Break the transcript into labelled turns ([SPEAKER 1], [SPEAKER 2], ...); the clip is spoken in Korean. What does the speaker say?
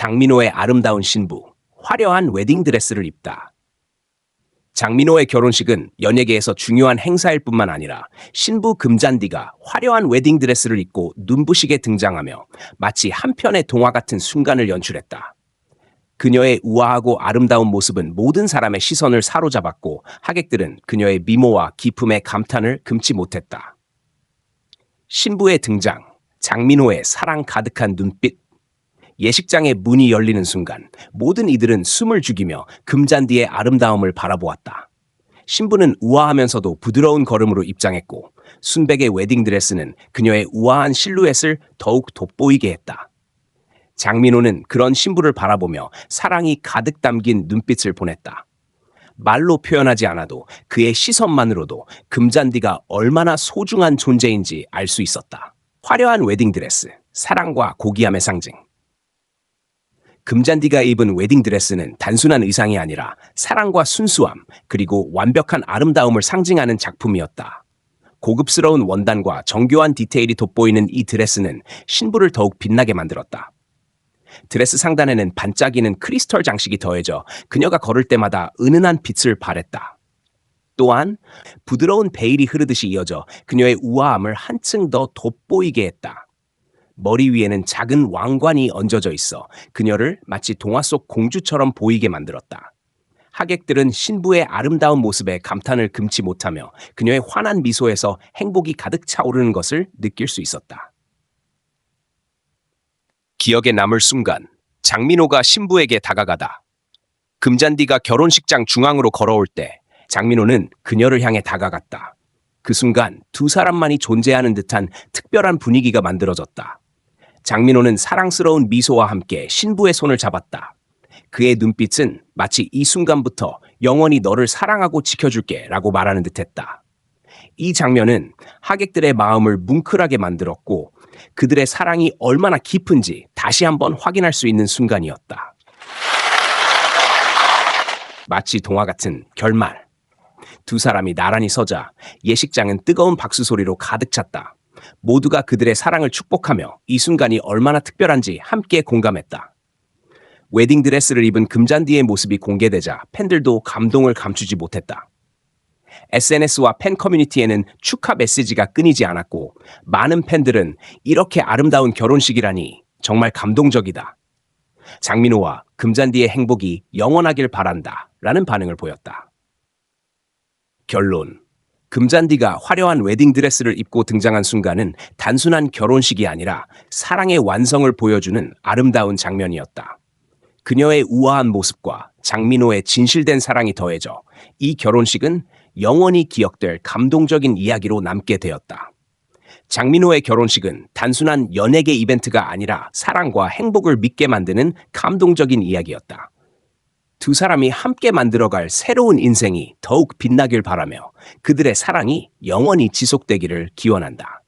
[SPEAKER 1] 장민호의 아름다운 신부, 화려한 웨딩드레스를 입다. 장민호의 결혼식은 연예계에서 중요한 행사일 뿐만 아니라 신부 금잔디가 화려한 웨딩드레스를 입고 눈부시게 등장하며 마치 한 편의 동화 같은 순간을 연출했다. 그녀의 우아하고 아름다운 모습은 모든 사람의 시선을 사로잡았고 하객들은 그녀의 미모와 기품에 감탄을 금치 못했다. 신부의 등장, 장민호의 사랑 가득한 눈빛, 예식장의 문이 열리는 순간 모든 이들은 숨을 죽이며 금잔디의 아름다움을 바라보았다. 신부는 우아하면서도 부드러운 걸음으로 입장했고 순백의 웨딩드레스는 그녀의 우아한 실루엣을 더욱 돋보이게 했다. 장민호는 그런 신부를 바라보며 사랑이 가득 담긴 눈빛을 보냈다. 말로 표현하지 않아도 그의 시선만으로도 금잔디가 얼마나 소중한 존재인지 알 수 있었다. 화려한 웨딩드레스, 사랑과 고귀함의 상징. 금잔디가 입은 웨딩드레스는 단순한 의상이 아니라 사랑과 순수함, 그리고 완벽한 아름다움을 상징하는 작품이었다. 고급스러운 원단과 정교한 디테일이 돋보이는 이 드레스는 신부를 더욱 빛나게 만들었다. 드레스 상단에는 반짝이는 크리스털 장식이 더해져 그녀가 걸을 때마다 은은한 빛을 발했다. 또한 부드러운 베일이 흐르듯이 이어져 그녀의 우아함을 한층 더 돋보이게 했다. 머리 위에는 작은 왕관이 얹어져 있어 그녀를 마치 동화 속 공주처럼 보이게 만들었다. 하객들은 신부의 아름다운 모습에 감탄을 금치 못하며 그녀의 환한 미소에서 행복이 가득 차오르는 것을 느낄 수 있었다. 기억에 남을 순간 장민호가 신부에게 다가가다. 금잔디가 결혼식장 중앙으로 걸어올 때 장민호는 그녀를 향해 다가갔다. 그 순간 두 사람만이 존재하는 듯한 특별한 분위기가 만들어졌다. 장민호는 사랑스러운 미소와 함께 신부의 손을 잡았다. 그의 눈빛은 마치 이 순간부터 영원히 너를 사랑하고 지켜줄게 라고 말하는 듯 했다. 이 장면은 하객들의 마음을 뭉클하게 만들었고 그들의 사랑이 얼마나 깊은지 다시 한번 확인할 수 있는 순간이었다. 마치 동화 같은 결말. 두 사람이 나란히 서자 예식장은 뜨거운 박수 소리로 가득 찼다. 모두가 그들의 사랑을 축복하며 이 순간이 얼마나 특별한지 함께 공감했다. 웨딩 드레스를 입은 금잔디의 모습이 공개되자 팬들도 감동을 감추지 못했다. SNS와 팬 커뮤니티에는 축하 메시지가 끊이지 않았고 많은 팬들은 이렇게 아름다운 결혼식이라니 정말 감동적이다. 장민호와 금잔디의 행복이 영원하길 바란다. 라는 반응을 보였다. 결론. 금잔디가 화려한 웨딩드레스를 입고 등장한 순간은 단순한 결혼식이 아니라 사랑의 완성을 보여주는 아름다운 장면이었다. 그녀의 우아한 모습과 장민호의 진실된 사랑이 더해져 이 결혼식은 영원히 기억될 감동적인 이야기로 남게 되었다. 장민호의 결혼식은 단순한 연예계 이벤트가 아니라 사랑과 행복을 믿게 만드는 감동적인 이야기였다. 두 사람이 함께 만들어갈 새로운 인생이 더욱 빛나길 바라며 그들의 사랑이 영원히 지속되기를 기원한다.